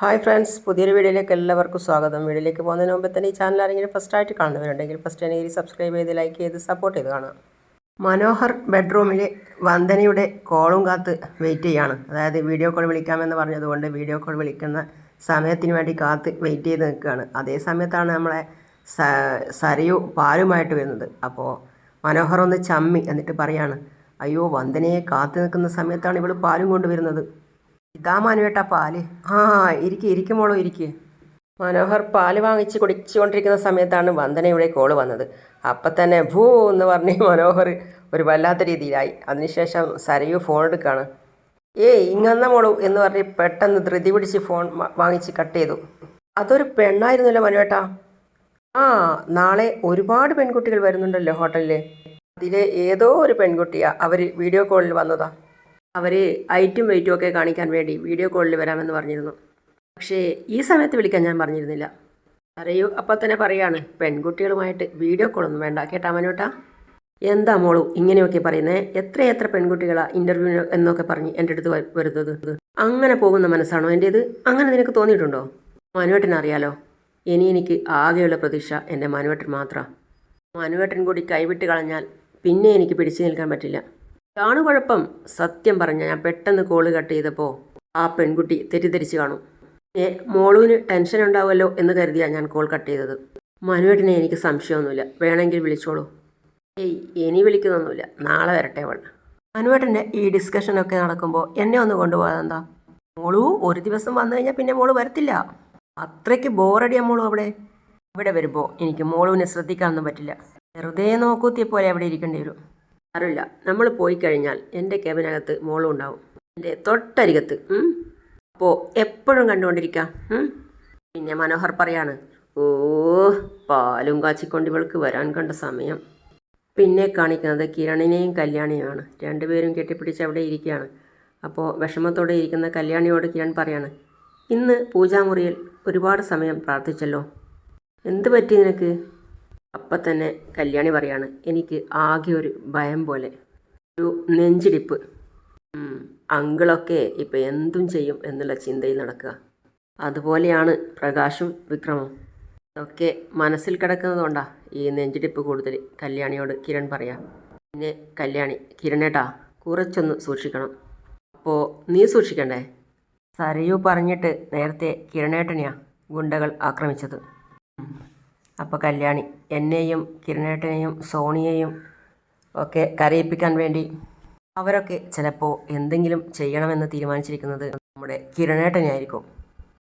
Hi friends പുതിയൊരു വീഡിയോയിലേക്ക് എല്ലാവർക്കും സ്വാഗതം. വീഡിയോയിലേക്ക് പോകുന്നതിന് മുമ്പ് തന്നെ ഈ ചാനൽ ആരെങ്കിലും ഫസ്റ്റ് ആയിട്ട് കാണുന്നവരുണ്ടെങ്കിൽ ഫസ്റ്റ് തന്നെ ഈ സബ്സ്ക്രൈബ് ചെയ്ത് ലൈക്ക് ചെയ്ത് സപ്പോർട്ട് ചെയ്ത് കാണാം മനോഹർ ബെഡ്റൂമിൽ വന്ദനയുടെ കോളും കാത്ത് വെയിറ്റ് ചെയ്യാണ്. അതായത് വീഡിയോ കോൾ വിളിക്കാമെന്ന് പറഞ്ഞതുകൊണ്ട് വീഡിയോ കോൾ വിളിക്കുന്ന സമയത്തിന് വേണ്ടി കാത്ത് വെയിറ്റ് ചെയ്ത് നിൽക്കുകയാണ്. അതേ സമയത്താണ് നമ്മളെ സരയു പാലുമായിട്ട് വരുന്നത്. അപ്പോൾ മനോഹർ ഒന്ന് ചമ്മി എന്നിട്ട് പറയാണ് അയ്യോ വന്ദനയെ കാത്തു നിൽക്കുന്ന സമയത്താണ് ഇവൾ പാലും കൊണ്ടുവരുന്നത്. ഇതാ മനുവേട്ടാ പാൽ. ആ ഇരിക്കെ ഇരിക്കുമോളോ ഇരിക്കെ. മനോഹർ പാൽ വാങ്ങിച്ച് കുടിച്ചുകൊണ്ടിരിക്കുന്ന സമയത്താണ് വന്ദനയുടെ കോൾ വന്നത്. അപ്പം തന്നെ ഭൂ എന്ന് പറഞ്ഞ് മനോഹർ ഒരു വല്ലാത്ത രീതിയിലായി. അതിനുശേഷം സരയു ഫോൺ എടുക്കുകയാണ് ഏയ് ഇങ്ങന്ന മോളു എന്ന് പറഞ്ഞ് പെട്ടെന്ന് ധൃതി പിടിച്ച് ഫോൺ വാങ്ങിച്ച് കട്ട് ചെയ്തു. അതൊരു പെണ്ണായിരുന്നല്ലോ മനുവേട്ടാ ആ നാളെ ഒരുപാട് പെൺകുട്ടികൾ വരുന്നുണ്ടല്ലോ ഹോട്ടലിൽ അതിലെ ഏതോ ഒരു പെൺകുട്ടിയാണ് അവർ വീഡിയോ കോളിൽ വന്നതാ. അവർ ഐറ്റും വെയിറ്റും ഒക്കെ കാണിക്കാൻ വേണ്ടി വീഡിയോ കോളിൽ വരാമെന്ന് പറഞ്ഞിരുന്നു. പക്ഷേ ഈ സമയത്ത് വിളിക്കാൻ ഞാൻ പറഞ്ഞിരുന്നില്ല. അറിയൂ അപ്പോൾ തന്നെ പറയാണ് പെൺകുട്ടികളുമായിട്ട് വീഡിയോ കോളൊന്നും വേണ്ട കേട്ടാ മനോട്ടാ എന്താ മോളു ഇങ്ങനെയൊക്കെ പറയുന്നേ? എത്രയെത്ര പെൺകുട്ടികളാണ് പെൺകുട്ടികളാ ഇന്റർവ്യൂ എന്നൊക്കെ പറഞ്ഞ് എന്റെ അടുത്ത് വരുന്നത്. അങ്ങനെ പോകുന്ന മനസ്സാണോ എന്റേത്? അങ്ങനെ നിനക്ക് തോന്നിയിട്ടുണ്ടോ? മനുവേട്ടനറിയാലോ ഇനി എനിക്ക് ആകെയുള്ള പ്രതീക്ഷ എന്റെ മനുവേട്ടൻ മാത്രമാണ് മനുവേട്ടൻ കൂടി കൈവിട്ട് കളഞ്ഞാൽ പിന്നെ എനിക്ക് പിടിച്ചു നിൽക്കാൻ പറ്റില്ല. ഇതാണ് കുഴപ്പം. സത്യം പറഞ്ഞ ഞാൻ പെട്ടെന്ന് കോൾ കട്ട് ചെയ്തപ്പോൾ ആ പെൺകുട്ടി തെറ്റിദ്ധരിച്ച് കാണും. ഏ മോളുവിന് ടെൻഷൻ ഉണ്ടാവുമല്ലോ എന്ന് കരുതിയാണ് ഞാൻ കോൾ കട്ട് ചെയ്തത്. മനുവേട്ടനെ എനിക്ക് സംശയമൊന്നുമില്ല. വേണമെങ്കിൽ വിളിച്ചോളൂ. ഏയ് ഇനി വിളിക്കുന്നൊന്നുമില്ല. നാളെ വരട്ടെ അവൾ. മനുവേട്ടന്റെ ഈ ഡിസ്കഷനൊക്കെ നടക്കുമ്പോൾ എന്നെ ഒന്ന് കൊണ്ടുപോകാതെന്താ മോളു ഒരു ദിവസം വന്നു കഴിഞ്ഞാൽ പിന്നെ മോൾ വരത്തില്ല. അത്രയ്ക്ക് ബോറടിയാ മോളു അവിടെ. ഇവിടെ വരുമ്പോൾ എനിക്ക് മോളുവിനെ ശ്രദ്ധിക്കാനൊന്നും പറ്റില്ല. വെറുതെ നോക്കൂത്തിയെ പോലെ അവിടെ ഇരിക്കേണ്ടി വരും. അറിയില്ല. നമ്മൾ പോയി കഴിഞ്ഞാൽ എന്റെ ക്യാബിനകത്ത് മോളും ഉണ്ടാവും. എന്റെ തൊട്ടരികത്ത്. അപ്പോൾ എപ്പോഴും കണ്ടുകൊണ്ടിരിക്കാം. പിന്നെ മനോഹർ പറയാണ് ഓ പാലും കാച്ചിക്കൊണ്ട് ഇവൾക്ക് വരാൻ കണ്ട സമയം. പിന്നെ കാണിക്കുന്നത് കിരണിനെയും കല്യാണിയുമാണ്. രണ്ടുപേരും കെട്ടിപ്പിടിച്ച് അവിടെ ഇരിക്കുകയാണ്. അപ്പോൾ വിഷമത്തോടെ ഇരിക്കുന്ന കല്യാണിയോട് കിരൺ പറയാണ് ഇന്ന് പൂജാമുറിയിൽ ഒരുപാട് സമയം പ്രാർത്ഥിച്ചല്ലോ. എന്ത് പറ്റി നിനക്ക്? അപ്പം തന്നെ കല്യാണി പറയാണ് എനിക്ക് ആകെ ഒരു ഭയം പോലെ ഒരു നെഞ്ചിടിപ്പ്. അങ്കിളൊക്കെ ഇപ്പം എന്തും ചെയ്യും എന്നുള്ള ചിന്തയിൽ നടക്കുക. അതുപോലെയാണ് പ്രകാശും വിക്രമും. അതൊക്കെ മനസ്സിൽ കിടക്കുന്നതുകൊണ്ടാ ഈ നെഞ്ചിടിപ്പ് കൂടുതൽ കല്യാണിയോട് കിരൺ പറയാം. പിന്നെ കല്യാണി കിരണേട്ടാ കുറച്ചൊന്ന് സൂക്ഷിക്കണം. അപ്പോൾ നീ സൂക്ഷിക്കണ്ടേ? സരയു പറഞ്ഞിട്ട് നേരത്തെ കിരണേട്ടനെയാ ഗുണ്ടകൾ ആക്രമിച്ചത്. അപ്പോൾ കല്യാണി എന്നെയും കിരണേട്ടനെയും സോണിയെയും ഒക്കെ കരയിപ്പിക്കാൻ വേണ്ടി അവരൊക്കെ ചിലപ്പോൾ എന്തെങ്കിലും ചെയ്യണമെന്ന് തീരുമാനിച്ചിരിക്കുന്നത് നമ്മുടെ കിരണേട്ടനായിരിക്കും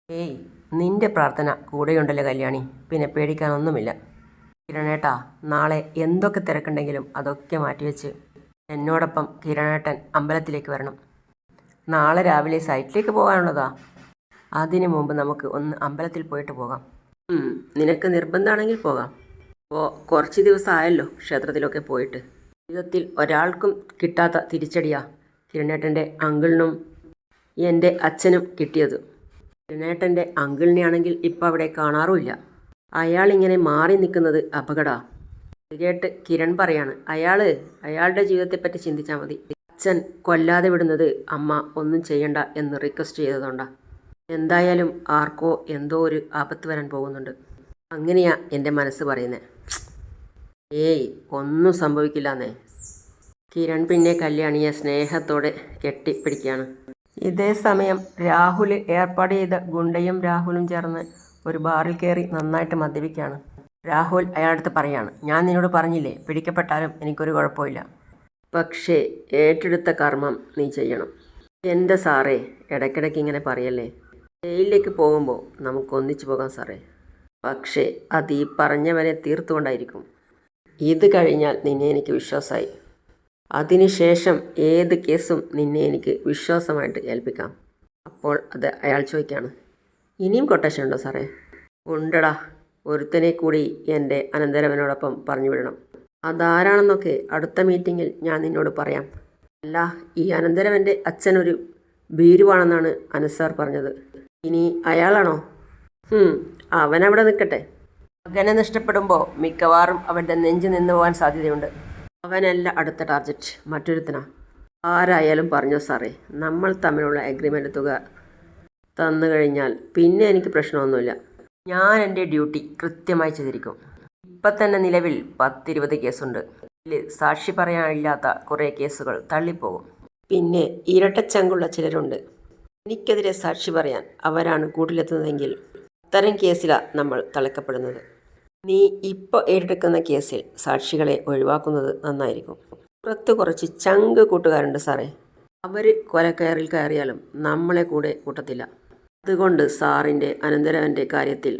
ഏയ് നിന്റെ പ്രാർത്ഥന കൂടെയുണ്ടല്ലോ കല്യാണി. പിന്നെ പേടിക്കാനൊന്നുമില്ല. കിരണേട്ടാ നാളെ എന്തൊക്കെ തിരക്കുണ്ടെങ്കിലും അതൊക്കെ മാറ്റിവെച്ച് എന്നോടൊപ്പം കിരണേട്ടൻ അമ്പലത്തിലേക്ക് വരണം. നാളെ രാവിലെ സൈറ്റിലേക്ക് പോകാനുള്ളതാ. അതിനു മുമ്പ് നമുക്ക് ഒന്ന് അമ്പലത്തിൽ പോയിട്ട് പോകാം. നിനക്ക് നിർബന്ധമാണെങ്കിൽ പോകാം. അപ്പോൾ കുറച്ച് ദിവസമായല്ലോ ക്ഷേത്രത്തിലൊക്കെ പോയിട്ട്. ജീവിതത്തിൽ ഒരാൾക്കും കിട്ടാത്ത തിരിച്ചടിയാ കിരണേട്ടന്റെ അങ്കിളിനും എന്റെ അച്ഛനും കിട്ടിയത്. കിരണേട്ടന്റെ അങ്കിളിനെയാണെങ്കിൽ ഇപ്പോൾ അവിടെ കാണാറുമില്ല. അയാളിങ്ങനെ മാറി നിൽക്കുന്നത് അപകടമാണ് ഇത് കേട്ട് കിരൺ പറയാണ് അയാൾ അയാളുടെ ജീവിതത്തെപ്പറ്റി ചിന്തിച്ചാൽ മതി. അച്ഛൻ കൊല്ലാതെ വിടുന്നത് അമ്മ ഒന്നും ചെയ്യണ്ട എന്ന് റിക്വസ്റ്റ് ചെയ്തതുകൊണ്ടാ. എന്തായാലും ആർക്കോ എന്തോ ഒരു ആപത്ത് വരാൻ പോകുന്നുണ്ട്. അങ്ങനെയാ എന്റെ മനസ്സ് പറയുന്നത് ഏയ് ഒന്നും സംഭവിക്കില്ലെന്നേ. കിരൺ പിന്നെ കല്യാണിയെ സ്നേഹത്തോടെ കെട്ടിപ്പിടിക്കുകയാണ് ഇതേ സമയം രാഹുൽ ഏർപ്പാട് ചെയ്ത ഗുണ്ടയും രാഹുലും ചേർന്ന് ഒരു ബാറിൽ കയറി നന്നായിട്ട് മദ്യപിക്കുകയാണ് രാഹുൽ അയാളടുത്ത് പറയാണ് ഞാൻ നിന്നോട് പറഞ്ഞില്ലേ പിടിക്കപ്പെട്ടാലും എനിക്കൊരു കുഴപ്പമില്ല. പക്ഷേ ഏറ്റെടുത്ത കർമ്മം നീ ചെയ്യണം. എന്റെ സാറേ ഇടയ്ക്കിടയ്ക്ക് ഇങ്ങനെ പറയല്ലേ? ജയിലിലേക്ക് പോകുമ്പോൾ നമുക്ക് ഒന്നിച്ചു പോകാം സാറേ. പക്ഷേ അത് ഈ പറഞ്ഞവനെ തീർത്തുകൊണ്ടായിരിക്കും. ഇത് കഴിഞ്ഞാൽ നിന്നെ എനിക്ക് വിശ്വാസമായി. അതിനുശേഷം ഏത് കേസും നിന്നെ എനിക്ക് വിശ്വാസമായിട്ട് ഏൽപ്പിക്കാം. അപ്പോൾ അത് അയാൾ ചോദിക്കുകയാണ് ഇനിയും കൊട്ടേഷൻ ഉണ്ടോ സാറേ? ഉണ്ടടാ. ഒരുത്തനെ കൂടി എന്റെ അനന്തരവനോടൊപ്പം പറഞ്ഞു വിടണം. അതാരാണെന്നൊക്കെ അടുത്ത മീറ്റിങ്ങിൽ ഞാൻ നിന്നോട് പറയാം. അല്ല ഈ അനന്തരവന്റെ അച്ഛനൊരു ഭീരുവാണെന്നാണ് അനസാർ പറഞ്ഞത്. ഇനി അയാളാണോ? അവൻ അവിടെ നിൽക്കട്ടെ. മകനെ നഷ്ടപ്പെടുമ്പോൾ മിക്കവാറും അവന്റെ നെഞ്ച് നിന്ന് പോകാൻ സാധ്യതയുണ്ട്. അവനല്ല അടുത്ത ടാർജറ്റ് മറ്റൊരുത്തനാ. ആരായാലും പറഞ്ഞോ സാറേ നമ്മൾ തമ്മിലുള്ള അഗ്രിമെന്റ് തുക തന്നു കഴിഞ്ഞാൽ പിന്നെ എനിക്ക് പ്രശ്നമൊന്നുമില്ല. ഞാൻ എന്റെ ഡ്യൂട്ടി കൃത്യമായി ചെയ്തിരിക്കും. ഇപ്പം തന്നെ നിലവിൽ പത്തിരുപത് കേസുണ്ട്. സാക്ഷി പറയാനില്ലാത്ത കുറേ കേസുകൾ തള്ളിപ്പോകും. പിന്നെ ഇരട്ടച്ചങ്കുള്ള ചിലരുണ്ട്. എനിക്കെതിരെ സാക്ഷി പറയാൻ അവരാണ് കൂട്ടിലെത്തുന്നതെങ്കിൽ അത്തരം കേസിലാണ് നമ്മൾ തളക്കപ്പെടുന്നത് നീ ഇപ്പോൾ ഏറ്റെടുക്കുന്ന കേസിൽ സാക്ഷികളെ ഒഴിവാക്കുന്നത് നന്നായിരിക്കും. പുറത്ത് കുറച്ച് ചങ്ക് കൂട്ടുകാരുണ്ട് സാറേ. അവർ കൊലക്കയറിൽ കയറിയാലും നമ്മളെ കൂടെ കൂട്ടത്തില്ല. അതുകൊണ്ട് സാറിന്റെ അനന്തരവന്റെ കാര്യത്തിൽ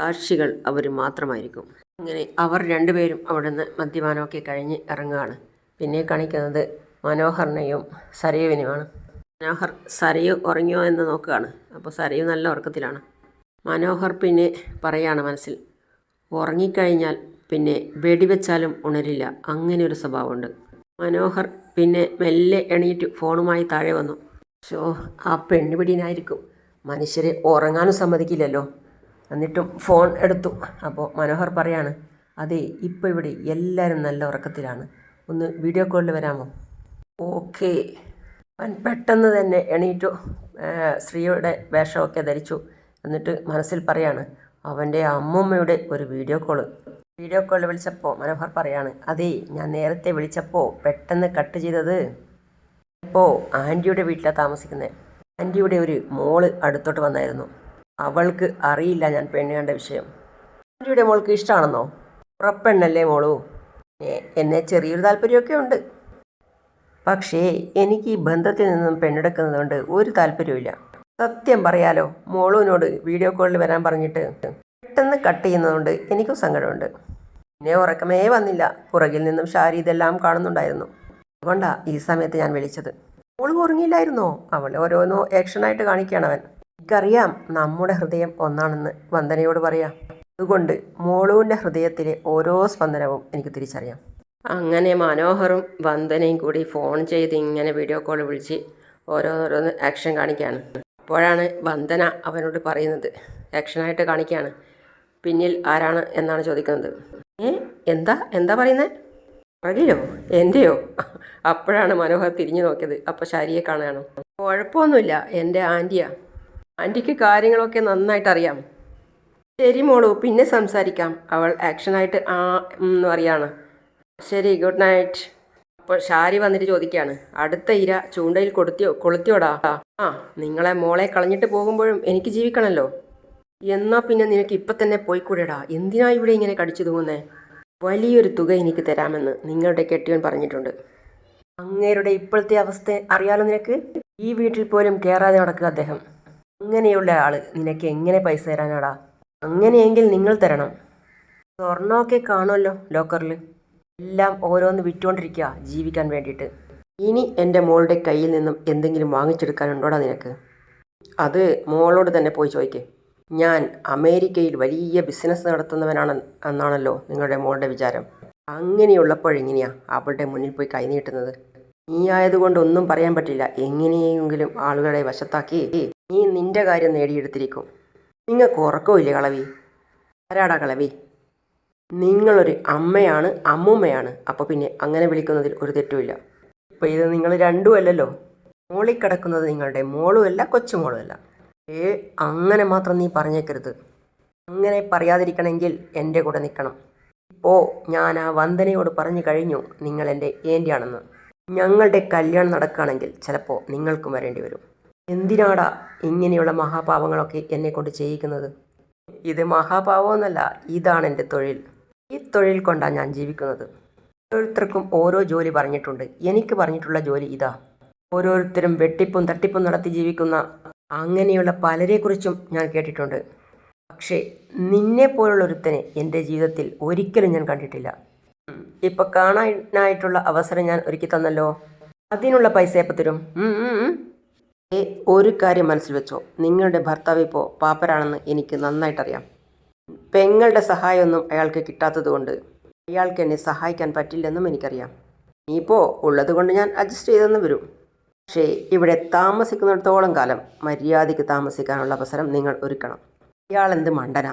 സാക്ഷികൾ അവർ മാത്രമായിരിക്കും. അങ്ങനെ അവർ രണ്ടുപേരും അവിടെ നിന്ന് മദ്യപാനമൊക്കെ കഴിഞ്ഞ് ഇറങ്ങുകയാണ്. പിന്നെ കാണിക്കുന്നത് മനോഹറിനെയും സരയുവിനുമാണ് മനോഹർ സരയു ഉറങ്ങിയോ എന്ന് നോക്കുകയാണ്. അപ്പോൾ സരയു നല്ല ഉറക്കത്തിലാണ്. മനോഹർ പിന്നെ പറയാണ് മനസ്സിൽ ഉറങ്ങിക്കഴിഞ്ഞാൽ പിന്നെ വെടിവെച്ചാലും ഉണരില്ല. അങ്ങനെ ഒരു സ്വഭാവമുണ്ട്. മനോഹർ പിന്നെ മെല്ലെ എണീറ്റ് ഫോണുമായി താഴെ വന്നു. ഷോ ആ പെണ്ണുപിടിയനായിരിക്കും മനുഷ്യരെ ഉറങ്ങാനും സമ്മതിക്കില്ലല്ലോ. എന്നിട്ടും ഫോൺ എടുത്തു. അപ്പോൾ മനോഹർ പറയാണ് അതെ ഇപ്പോൾ ഇവിടെ എല്ലാവരും നല്ല ഉറക്കത്തിലാണ്. ഒന്ന് വീഡിയോ കോളിൽ വരാമോ? ഓക്കേ. അവൻ പെട്ടെന്ന് തന്നെ എണീറ്റു. സ്ത്രീയുടെ വേഷമൊക്കെ ധരിച്ചു. എന്നിട്ട് മനസ്സിൽ പറയാണ് അവന്റെ അമ്മൂമ്മയുടെ ഒരു വീഡിയോ കോൾ. വീഡിയോ കോളിൽ വിളിച്ചപ്പോൾ മനോഹർ പറയാണ് അതേ ഞാൻ നേരത്തെ വിളിച്ചപ്പോൾ പെട്ടെന്ന് കട്ട് ചെയ്തത് ഇപ്പോൾ ആന്റിയുടെ വീട്ടിലാണ് താമസിക്കുന്നത് ആന്റിയുടെ ഒരു മോൾ അടുത്തോട്ട് വന്നായിരുന്നു. അവൾക്ക് അറിയില്ല ഞാൻ പെണ്ണ് കണ്ട വിഷയം. ആന്റിയുടെ മോൾക്ക് ഇഷ്ടമാണെന്നോ ഉറപ്പെണ്ണല്ലേ മോളു? എന്നെ ചെറിയൊരു താല്പര്യമൊക്കെ ഉണ്ട്. പക്ഷേ എനിക്ക് ഈ ബന്ധത്തിൽ നിന്നും പെണ്ണെടുക്കുന്നത് കൊണ്ട് ഒരു താല്പര്യവുമില്ല. സത്യം പറയാലോ മോളുവിനോട് വീഡിയോ കോളിൽ വരാൻ പറഞ്ഞിട്ട് പെട്ടെന്ന് കട്ട് ചെയ്യുന്നതുകൊണ്ട് എനിക്കും സങ്കടമുണ്ട്. പിന്നെ ഉറക്കമേ വന്നില്ല. പുറകിൽ നിന്നും ഷാരി ഇതെല്ലാം കാണുന്നുണ്ടായിരുന്നു. അതുകൊണ്ടാ ഈ സമയത്ത് ഞാൻ വിളിച്ചത്. മോൾ ഉറങ്ങിയില്ലായിരുന്നോ? അവൾ ഓരോന്നോ ആക്ഷനായിട്ട് കാണിക്കുകയാണ് അവൻ. എനിക്കറിയാം നമ്മുടെ ഹൃദയം ഒന്നാണെന്ന് വന്ദനയോട് പറയാം. അതുകൊണ്ട് മോളുവിന്റെ ഹൃദയത്തിലെ ഓരോ സ്പന്ദനവും എനിക്ക് തിരിച്ചറിയാം. അങ്ങനെ മനോഹറും വന്ദനയും കൂടി ഫോൺ ചെയ്ത് ഇങ്ങനെ വീഡിയോ കോൾ വിളിച്ച് ഓരോന്നോരോന്ന് ആക്ഷൻ കാണിക്കുകയാണ് അപ്പോഴാണ് വന്ദന അവനോട് പറയുന്നത്. ആക്ഷനായിട്ട് കാണിക്കുകയാണ് പിന്നിൽ ആരാണ് എന്നാണ് ചോദിക്കുന്നത്. ഏ എന്താ? എന്താ പറയുന്നത് പുറകിലോ? എന്റെയോ അപ്പോഴാണ് മനോഹർ തിരിഞ്ഞു നോക്കിയത്. അപ്പോൾ ശാരിയെ കാണുകയാണ്. കുഴപ്പമൊന്നുമില്ല എന്റെ ആന്റിയാ ആന്റിക്ക് കാര്യങ്ങളൊക്കെ നന്നായിട്ട് അറിയാം. ശരി മോളു പിന്നെ സംസാരിക്കാം. അവൾ ആക്ഷനായിട്ട് ആ എന്ന് പറയാണ് ശരി ഗുഡ് നൈറ്റ് അപ്പോൾ ഷാരി വന്നിട്ട് ചോദിക്കുകയാണ് അടുത്ത ഇര ചൂണ്ടയിൽ കൊടുത്തിയോ കൊളുത്തിയോടാ? ആ നിങ്ങളെ മോളെ കളഞ്ഞിട്ട് പോകുമ്പോഴും എനിക്ക് ജീവിക്കണമല്ലോ എന്നാ പിന്നെ നിനക്ക് ഇപ്പം തന്നെ പോയിക്കൂടെടാ? എന്തിനാ ഇവിടെ ഇങ്ങനെ കടിച്ചു തൂങ്ങുന്നേ? വലിയൊരു തുക എനിക്ക് തരാമെന്ന് നിങ്ങളുടെ കെട്ടിയൻ പറഞ്ഞിട്ടുണ്ട്. അങ്ങേരുടെ ഇപ്പോഴത്തെ അവസ്ഥ അറിയാലോ നിനക്ക്? ഈ വീട്ടിൽ പോലും കയറാതെ നടക്കുക അദ്ദേഹം. അങ്ങനെയുള്ള ആൾ നിനക്ക് എങ്ങനെ പൈസ തരാനാടാ? അങ്ങനെയെങ്കിൽ നിങ്ങൾ തരണം. സ്വർണമൊക്കെ കാണുമല്ലോ ലോക്കറിൽ എല്ലാം ഓരോന്ന് വിറ്റുകൊണ്ടിരിക്കുക ജീവിക്കാൻ വേണ്ടിയിട്ട്. ഇനി എന്റെ മോളുടെ കയ്യിൽ നിന്നും എന്തെങ്കിലും വാങ്ങിച്ചെടുക്കാനുണ്ടോടാ നിനക്ക്? അത് മോളോട് തന്നെ പോയി ചോദിക്കേ. ഞാൻ അമേരിക്കയിൽ വലിയ ബിസിനസ് നടത്തുന്നവനാണ് എന്നാണല്ലോ നിങ്ങളുടെ മോളുടെ വിചാരം. അങ്ങനെയുള്ളപ്പോഴെങ്ങനെയാ അവളുടെ മുന്നിൽ പോയി കൈനീട്ടുന്നത് നീ ആയതുകൊണ്ട് ഒന്നും പറയാൻ പറ്റില്ല. എങ്ങനെയെങ്കിലും ആളുകളെ വശത്താക്കി നീ നിന്റെ കാര്യം നേടിയെടുത്തിരിക്കും. നിങ്ങൾക്ക് ഉറക്കമില്ലേ കളവി? ആരാടാ കളവി? നിങ്ങളൊരു അമ്മയാണ് അമ്മൂമ്മയാണ്. അപ്പോൾ പിന്നെ അങ്ങനെ വിളിക്കുന്നതിൽ ഒരു തെറ്റുമില്ല. ഇപ്പോൾ ഇത് നിങ്ങൾ രണ്ടും അല്ലല്ലോ. മോളിൽ കിടക്കുന്നത് നിങ്ങളുടെ മോളുമല്ല കൊച്ചുമോളുമല്ല ഏ അങ്ങനെ മാത്രം നീ പറഞ്ഞേക്കരുത്. അങ്ങനെ പറയാതിരിക്കണമെങ്കിൽ എന്റെ കൂടെ നിൽക്കണം. ഇപ്പോൾ ഞാൻ ആ വന്ദനയോട് പറഞ്ഞു കഴിഞ്ഞു നിങ്ങൾ ഏന്റെയാണെന്ന് ഞങ്ങളുടെ കല്യാണം നടക്കുകയാണെങ്കിൽ ചിലപ്പോൾ നിങ്ങൾക്കും വരേണ്ടി വരും. എന്തിനാടാ ഇങ്ങനെയുള്ള മഹാപാപങ്ങളൊക്കെ എന്നെ കൊണ്ട് ചെയ്യിക്കുന്നത്? ഇത് മഹാപാപമൊന്നല്ല ഇതാണ് എന്റെ തൊഴിൽ. ഈ തൊഴിൽ കൊണ്ടാണ് ഞാൻ ജീവിക്കുന്നത്. ഓരോരുത്തർക്കും ഓരോ ജോലി പറഞ്ഞിട്ടുണ്ട്. എനിക്ക് പറഞ്ഞിട്ടുള്ള ജോലി ഇതാ. ഓരോരുത്തരും വെട്ടിപ്പും തട്ടിപ്പും നടത്തി ജീവിക്കുന്ന അങ്ങനെയുള്ള പലരെക്കുറിച്ചും ഞാൻ കേട്ടിട്ടുണ്ട്. പക്ഷേ നിന്നെ പോലുള്ള ഒരുത്തനെ എന്റെ ജീവിതത്തിൽ ഒരിക്കലും ഞാൻ കണ്ടിട്ടില്ല. ഇപ്പൊ കാണാനായിട്ടുള്ള അവസരം ഞാൻ ഒരുക്കി തന്നല്ലോ. അതിനുള്ള പൈസ എപ്പോൾ തരും? ഒരു കാര്യം മനസ്സിൽ വെച്ചോ. നിങ്ങളുടെ ഭർത്താവ് ഇപ്പോൾ പാപ്പരാണെന്ന് എനിക്ക് നന്നായിട്ടറിയാം. പെങ്ങളുടെ സഹായമൊന്നും അയാൾക്ക് കിട്ടാത്തതുകൊണ്ട് അയാൾക്ക് എന്നെ സഹായിക്കാൻ പറ്റില്ലെന്നും എനിക്കറിയാം. നീയിപ്പോൾ ഉള്ളത് കൊണ്ട് ഞാൻ അഡ്ജസ്റ്റ് ചെയ്തെന്ന് വരും. പക്ഷേ ഇവിടെ താമസിക്കുന്നിടത്തോളം കാലം മര്യാദയ്ക്ക് താമസിക്കാനുള്ള അവസരം നിങ്ങൾ ഒരുക്കണം. അയാൾ എന്ത് മണ്ടനാ?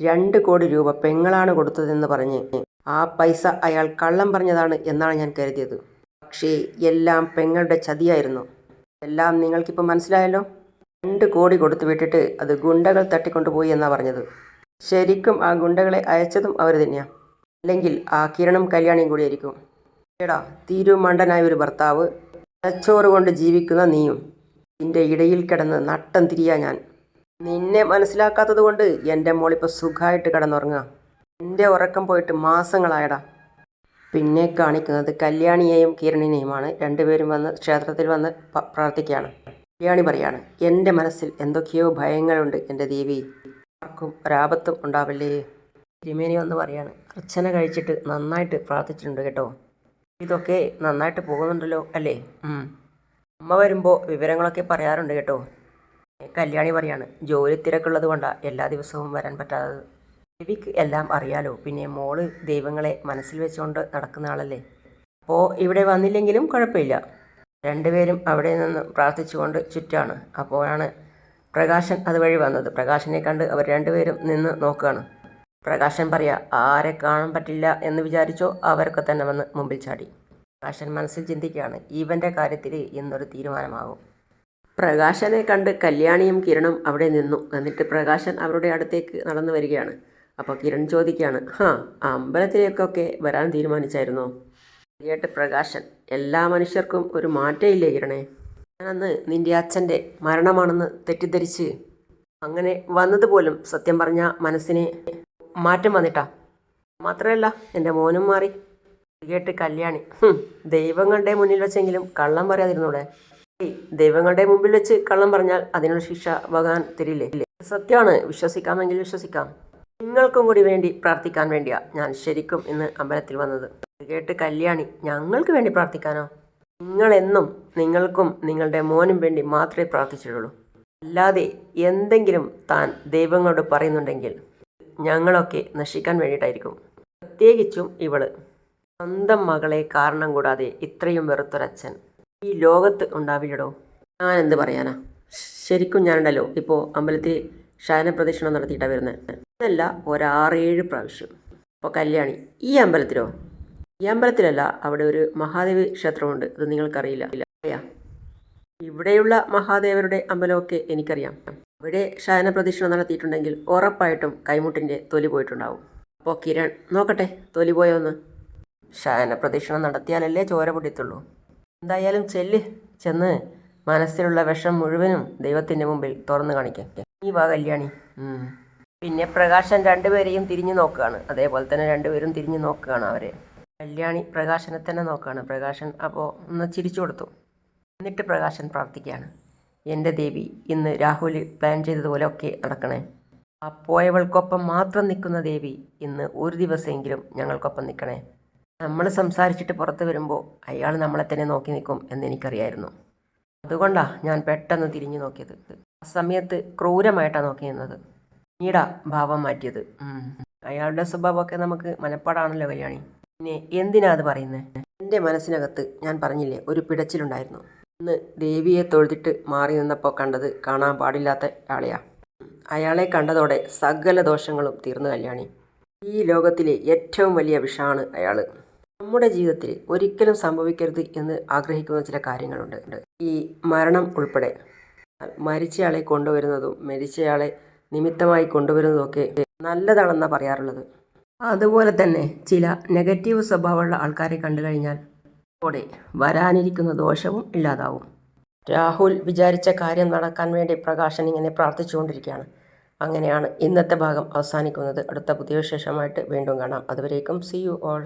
രണ്ട് കോടി രൂപ പെങ്ങളാണ് കൊടുത്തതെന്ന് പറഞ്ഞ് ആ പൈസ അയാൾ കള്ളം പറഞ്ഞതാണ് എന്നാണ് ഞാൻ കരുതിയത്. പക്ഷേ എല്ലാം പെങ്ങളുടെ ചതിയായിരുന്നു. എല്ലാം നിങ്ങൾക്കിപ്പോൾ മനസ്സിലായല്ലോ? രണ്ട് കോടി കൊടുത്തു വിട്ടിട്ട് അത് ഗുണ്ടകൾ തട്ടിക്കൊണ്ടുപോയി എന്നാണ് പറഞ്ഞത്. ശരിക്കും ആ ഗുണ്ടകളെ അയച്ചതും അവർ തന്നെയാ. അല്ലെങ്കിൽ ആ കിരണം കല്യാണിയും കൂടിയായിരിക്കും. എടാ തീരുമണ്ടനായ ഒരു ഭർത്താവ് തച്ചോറ് കൊണ്ട് ജീവിക്കുന്ന നീയും നിന്റെ ഇടയിൽ കിടന്ന് നട്ടം തിരിയാ ഞാൻ. നിന്നെ മനസ്സിലാക്കാത്തത് കൊണ്ട് എന്റെ മോളിപ്പോൾ സുഖമായിട്ട് കിടന്നുറങ്ങുക. എന്റെ ഉറക്കം പോയിട്ട് മാസങ്ങളായടാ. പിന്നെ കാണിക്കുന്നത് കല്യാണിയെയും കിരണിനെയുമാണ്. രണ്ടുപേരും വന്ന് ക്ഷേത്രത്തിൽ വന്ന് പ്രാർത്ഥിക്കുകയാണ്. കല്യാണി പറയാണ് എന്റെ മനസ്സിൽ എന്തൊക്കെയോ ഭയങ്ങളുണ്ട് എന്റെ ദേവി. ആർക്കും ഒരാപത്തും ഉണ്ടാവില്ലേ? തിരുമേനി വന്ന് പറയാണ് അർച്ചന കഴിച്ചിട്ട് നന്നായിട്ട് പ്രാർത്ഥിച്ചിട്ടുണ്ട് കേട്ടോ. ഇതൊക്കെ നന്നായിട്ട് പോകുന്നുണ്ടല്ലോ അല്ലേ? അമ്മ വരുമ്പോൾ വിവരങ്ങളൊക്കെ പറയാറുണ്ട് കേട്ടോ. കല്യാണി പറയാണ് ജോലി തിരക്കുള്ളത് കൊണ്ടാണ് എല്ലാ ദിവസവും വരാൻ പറ്റാത്തത്. ദേവിക്ക് എല്ലാം അറിയാലോ പിന്നെ മോൾ ദൈവങ്ങളെ മനസ്സിൽ വെച്ചുകൊണ്ട് നടക്കുന്ന ആളല്ലേ? അപ്പോൾ ഇവിടെ വന്നില്ലെങ്കിലും കുഴപ്പമില്ല. രണ്ടുപേരും അവിടെ നിന്ന് പ്രാർത്ഥിച്ചുകൊണ്ട് ചുറ്റാണ്. അപ്പോഴാണ് പ്രകാശൻ അതുവഴി വന്നത്. പ്രകാശനെ കണ്ട് അവർ രണ്ടുപേരും നിന്ന് നോക്കുകയാണ് പ്രകാശൻ പറയാ ആരെ കാണാൻ പറ്റില്ല എന്ന് വിചാരിച്ചോ അവരൊക്കെ തന്നെ വന്ന് മുമ്പിൽ ചാടി. പ്രകാശൻ മനസ്സിൽ ചിന്തിക്കുകയാണ് ഇവന്റെ കാര്യത്തിൽ ഇന്നൊരു തീരുമാനമാകും. പ്രകാശനെ കണ്ട് കല്യാണിയും കിരണും അവിടെ നിന്നു. എന്നിട്ട് പ്രകാശൻ അവരുടെ അടുത്തേക്ക് നടന്നു വരികയാണ്. അപ്പോൾ കിരൺ ചോദിക്കുകയാണ് ഹാ അമ്പലത്തിലേക്കൊക്കെ വരാൻ തീരുമാനിച്ചായിരുന്നോ? കേട്ട് പ്രകാശൻ എല്ലാ മനുഷ്യർക്കും ഒരു മാറ്റമില്ലേ കിരണേ? ഞാനന്ന് നിന്റെ അച്ഛന്റെ മരണമാണെന്ന് തെറ്റിദ്ധരിച്ച് അങ്ങനെ വന്നതുപോലും സത്യം പറഞ്ഞ മനസ്സിനെ മാറ്റം വന്നിട്ടാ? മാത്രമല്ല എന്റെ മോനും മാറി. കേട്ട് കല്യാണി. "ഹും, ദൈവങ്ങളുടെ മുന്നിൽ വെച്ചെങ്കിലും കള്ളം പറയാതിരുന്നൂടെ? ദൈവങ്ങളുടെ മുമ്പിൽ വെച്ച് കള്ളം പറഞ്ഞാൽ അതിനുള്ള ശിക്ഷ വകാൻ തരില്ലേ? സത്യമാണ് വിശ്വസിക്കാമെങ്കിൽ വിശ്വസിക്കാം. നിങ്ങൾക്കും കൂടി വേണ്ടി പ്രാർത്ഥിക്കാൻ വേണ്ടിയാ ഞാൻ ശരിക്കും ഇന്ന് അമ്പലത്തിൽ വന്നത്. കേട്ട് കല്യാണി ഞങ്ങൾക്ക് വേണ്ടി പ്രാർത്ഥിക്കാനോ? നിങ്ങളെന്നും നിങ്ങൾക്കും നിങ്ങളുടെ മോനും വേണ്ടി മാത്രമേ പ്രാർത്ഥിച്ചിട്ടുള്ളൂ. അല്ലാതെ എന്തെങ്കിലും താൻ ദൈവങ്ങളോട് പറയുന്നുണ്ടെങ്കിൽ ഞങ്ങളൊക്കെ നശിക്കാൻ വേണ്ടിയിട്ടായിരിക്കും. പ്രത്യേകിച്ചും ഇവൾ. സ്വന്തം മകളെ കാരണം കൂടാതെ ഇത്രയും വെറുത്തൊരച്ഛൻ. ഈ ലോകത്ത് ഉണ്ടാവില്ലടോ? ഞാൻ എന്ത് പറയാനാ? ശരിക്കും ഞാനുണ്ടല്ലോ. ഇപ്പോൾ അമ്പലത്തിൽ ശയന പ്രദക്ഷിണം നടത്തിയിട്ടാണ് വരുന്നത് അതല്ല ഒരാറേഴ് പ്രാവശ്യം. അപ്പോൾ കല്യാണി. ഈ അമ്പലത്തിലോ? ഈ അമ്പലത്തിലല്ല അവിടെ ഒരു മഹാദേവി ക്ഷേത്രമുണ്ട്. അത് നിങ്ങൾക്കറിയില്ല. അറിയാ. ഇവിടെയുള്ള മഹാദേവരുടെ അമ്പലമൊക്കെ എനിക്കറിയാം. അവിടെ ശയന പ്രദക്ഷിണം നടത്തിയിട്ടുണ്ടെങ്കിൽ ഉറപ്പായിട്ടും കൈമുട്ടിന്റെ തൊലി പോയിട്ടുണ്ടാവും. അപ്പോൾ കിരൺ നോക്കട്ടെ തൊലി പോയോ ഒന്ന്? ശയന പ്രദക്ഷിണം നടത്തിയാലല്ലേ ചോര പൊട്ടിത്തുള്ളൂ. എന്തായാലും ചെല്ല് ചെന്ന് മനസ്സിലുള്ള വിഷം മുഴുവനും ദൈവത്തിന്റെ മുമ്പിൽ തുറന്നു കാണിക്കാം. നീ വാ കല്യാണി. പിന്നെ പ്രകാശൻ രണ്ടുപേരെയും തിരിഞ്ഞു നോക്കുകയാണ്. അതേപോലെ തന്നെ രണ്ടുപേരും തിരിഞ്ഞു നോക്കുകയാണ് അവരെ. കല്യാണി പ്രകാശനെ തന്നെ നോക്കുകയാണ്. പ്രകാശൻ അപ്പോൾ ഒന്ന് ചിരിച്ചു കൊടുത്തു. എന്നിട്ട് പ്രകാശൻ പ്രാർത്ഥിക്കുകയാണ്. എന്റെ ദേവി ഇന്ന് രാഹുൽ പ്ലാൻ ചെയ്തതുപോലെ ഒക്കെ നടക്കണേ. ആ പോയവൾക്കൊപ്പം മാത്രം നിൽക്കുന്ന ദേവി ഇന്ന് ഒരു ദിവസമെങ്കിലും ഞങ്ങൾക്കൊപ്പം നിൽക്കണേ. നമ്മൾ സംസാരിച്ചിട്ട് പുറത്ത് വരുമ്പോൾ അയാൾ നമ്മളെ തന്നെ നോക്കി നിൽക്കും എന്ന് എന്നെനിക്കറിയായിരുന്നു അതുകൊണ്ടാണ് ഞാൻ പെട്ടെന്ന് തിരിഞ്ഞു നോക്കിയത്. ആ സമയത്ത് ക്രൂരമായിട്ടാണ് നോക്കി നിന്നത്. പിന്നീടാ ഭാവം മാറ്റിയത്. അയാളുടെ സ്വഭാവമൊക്കെ നമുക്ക് മനപ്പാടാണല്ലോ കല്യാണി. പിന്നെ എന്തിനാ അത് പറയുന്നത് എന്റെ മനസ്സിനകത്ത് ഞാൻ പറഞ്ഞില്ലേ ഒരു പിടച്ചിലുണ്ടായിരുന്നു. ഇന്ന് ദേവിയെ തൊഴുതിട്ട് മാറി നിന്നപ്പോൾ കണ്ടത് കാണാൻ പാടില്ലാത്ത ആളെയാ അയാളെ കണ്ടതോടെ സകല ദോഷങ്ങളും തീർന്നു കല്യാണി. ഈ ലോകത്തിലെ ഏറ്റവും വലിയ വിഷാണ് അയാൾ നമ്മുടെ ജീവിതത്തിൽ ഒരിക്കലും സംഭവിക്കരുത് എന്ന് ആഗ്രഹിക്കുന്ന ചില കാര്യങ്ങളുണ്ട്. ഈ മരണം ഉൾപ്പെടെ. മരിച്ചയാളെ കൊണ്ടുവരുന്നതും മരിച്ചയാളെ നിമിത്തമായി കൊണ്ടുവരുന്നതും ഒക്കെ നല്ലതാണെന്നാണ് പറയാറുള്ളത്. അതുപോലെ തന്നെ ചില നെഗറ്റീവ് സ്വഭാവമുള്ള ആൾക്കാരെ കണ്ടു കഴിഞ്ഞാൽ അതോടെ വരാനിരിക്കുന്ന ദോഷവും ഇല്ലാതാവും. രാഹുൽ വിചാരിച്ച കാര്യം നടക്കാൻ വേണ്ടി പ്രകാശൻ ഇങ്ങനെ പ്രാർത്ഥിച്ചുകൊണ്ടിരിക്കുകയാണ്. അങ്ങനെയാണ് ഇന്നത്തെ ഭാഗം അവസാനിക്കുന്നത്. അടുത്ത പുതിയ വിശേഷമായിട്ട് വീണ്ടും കാണാം. അതുവരേക്കും സി യു ഓൾ